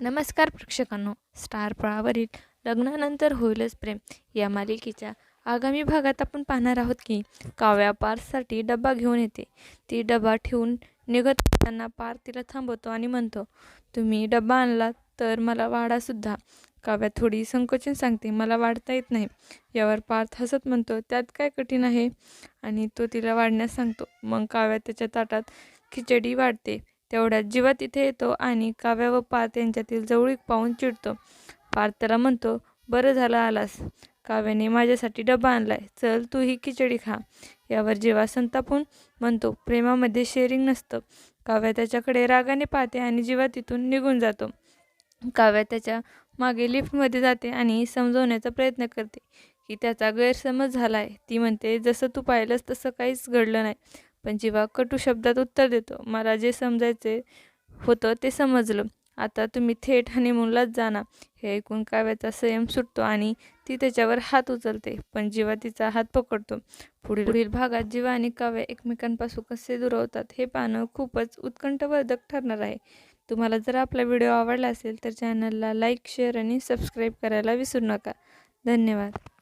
नमस्कार प्रेक्षकांनो. स्टार प्रवाहावरील लग्नानंतर होईलच प्रेम. या मालिकेच्या आगामी भागात आपण पाहणार आहोत की काव्या पार्थसाठी डबा घेऊन येते. ती डबा ठेवून निघत असताना पार तिला थांबवतो आणि म्हणतो तुम्ही डबा आणला तर मला वाढासुद्धा काव्या थोडी संकोचन सांगते मला वाढता येत नाही यावर पार्थ हसत म्हणतो त्यात काय कठीण आहे आणि तो तिला वाढण्यास सांगतो. मग काव्या त्याच्या ताटात खिचडी वाढते. तेवढ्यात जीवा तिथे येतो आणि काव्या व पार्थ यांच्यातील जवळीक पाहून चिडतो. पार्थ त्याला म्हणतो बरं झालं आलास. काव्याने माझ्यासाठी डबा आणलाय. चल तू ही खिचडी खा. यावर जीवा संतापून म्हणतो प्रेमामध्ये शेअरिंग नसतं. काव्या त्याच्याकडे रागाने पाहते आणि जीवा तिथून निघून जातो. काव्या त्याच्यामागे लिफ्टमध्ये जाते आणि समजवण्याचा प्रयत्न करते. की त्याचा गैरसमज झाला आहे ती म्हणते जसं तू पाहिलंस तसं काहीच घडलं नाही. पण जेव्हा कटू शब्दात उत्तर देतो मला जे समजायचे होतं ते समजलं. आता तुम्ही थेट हनीमूनलाच जाणार. हे ऐकून काव्याचा संयम सुटतो आणि ती त्याच्यावर हात उचलते पण जीवा तिचा हात पकडतो पुढील पुढील भागात जीवा आणि काव्य एकमेकांपासून कसे दुरवतात हे पाहणं खूपच उत्कंठवर्धक ठरणार आहे. तुम्हाला जर आपला व्हिडिओ आवडला असेल तर चॅनलला लाईक शेअर आणि सबस्क्राईब करायला विसरू नका. धन्यवाद.